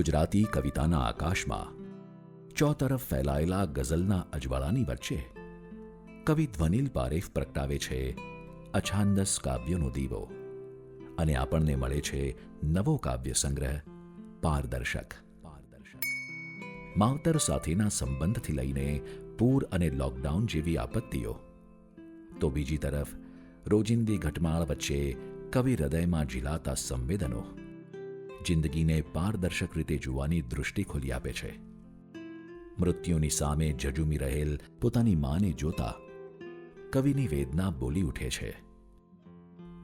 ગુજરાતી કવિતાના આકાશમાં ચોતરફ ફેલાયેલા ગઝલના અજવાળાની વચ્ચે કવિ ધ્વનિલ પારેખ પ્રગટાવે છે અછાંદસ કાવ્યનો દીવો અને આપણને મળે છે નવો કાવ્ય સંગ્રહ, પારદર્શક. પારદર્શક માવતર સાથેના સંબંધથી લઈને પૂર અને લોકડાઉન જેવી આપત્તિઓ. તો બીજી તરફ રોજિંદી ઘટમાળ વચ્ચે કવિ હૃદયમાં ઝીલાતા સંવેદનો. જિંદગીને પારદર્શક રીતે જોવાની દૃષ્ટિ ખોલી આપે છે. મૃત્યુની સામે જજુમી રહેલ પોતાની માને જોતા કવિની વેદના બોલી ઉઠે છે.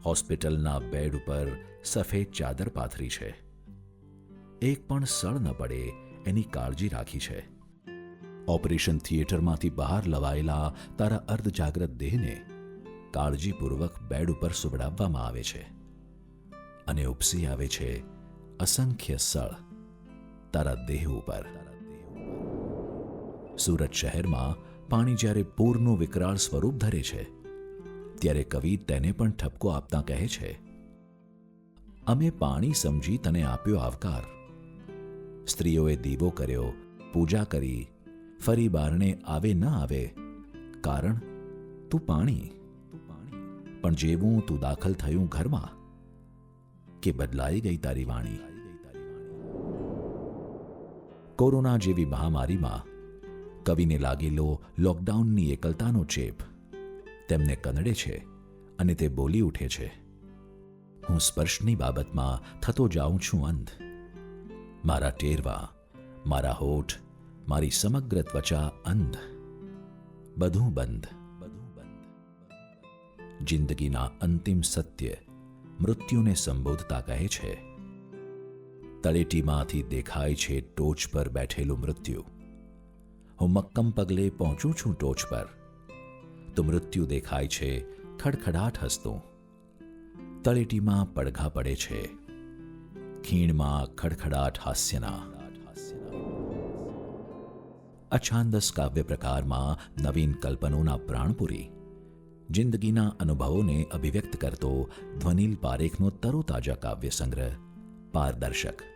હોસ્પિટલના બેડ ઉપર સફેદ ચાદર પાથરી છે. એક પણ સળ ન પડે એની કાળજી રાખી છે. ઓપરેશન થિયેટરમાંથી બહાર લવાયેલા તારા અર્ધજાગ્રત દેહને કાળજીપૂર્વક બેડ ઉપર સુવડાવવામાં આવે છે. અને ઉપસી આવે છે અસંખ્ય સળ તારા દેહ ઉપર. સુરત શહેરમાં પાણી જ્યારે પૂરનું વિકરાળ સ્વરૂપ ધરે છે, ત્યારે કવિ તેને પણ ઠપકો આપતા કહે છે, અમે પાણી સમજી તને આપ્યો આવકાર. સ્ત્રીઓએ દીવો કર્યો, પૂજા કરી, ફરી બારણે આવે ન આવે, કારણ તું પાણી. પણ જેવું તું દાખલ થયું ઘરમાં, કે બદલાઈ ગઈ તારી વાણી. કોરોના જેવી મહામારીમાં કવિને લાગેલો લોકડાઉનની એકલતાનો ચેપ તેમને કનડે છે અને તે બોલી ઉઠે છે. હું સ્પર્શની બાબતમાં થતો જાઉં છું અંધ. મારા ટેરવા, મારા હોઠ, મારી સમગ્ર ત્વચા અંધ. બધું બંધ. બધું બંધ જિંદગીના અંતિમ સત્ય મૃત્યુને સંબોધતા કહે છે. તળેટીમાંથી દેખાય છે ટોચ પર બેઠેલું મૃત્યુ. હું મક્કમ પગલે પહોંચું છું ટોચ પર. તો મૃત્યુ દેખાય છે ખડખડાટ હસતું. તળેટીમાં પડઘા પડે છે. ખીણમાં ખડખડાટ હાસ્યના. અછાંદસ કાવ્ય પ્રકારમાં નવીન કલ્પનોના પ્રાણપુરી. જિંદગીના અનુભવોને અભિવ્યક્ત કરતો ધ્વનિલ પારેખનો તરોતાજા કાવ્ય સંગ્રહ પારદર્શક.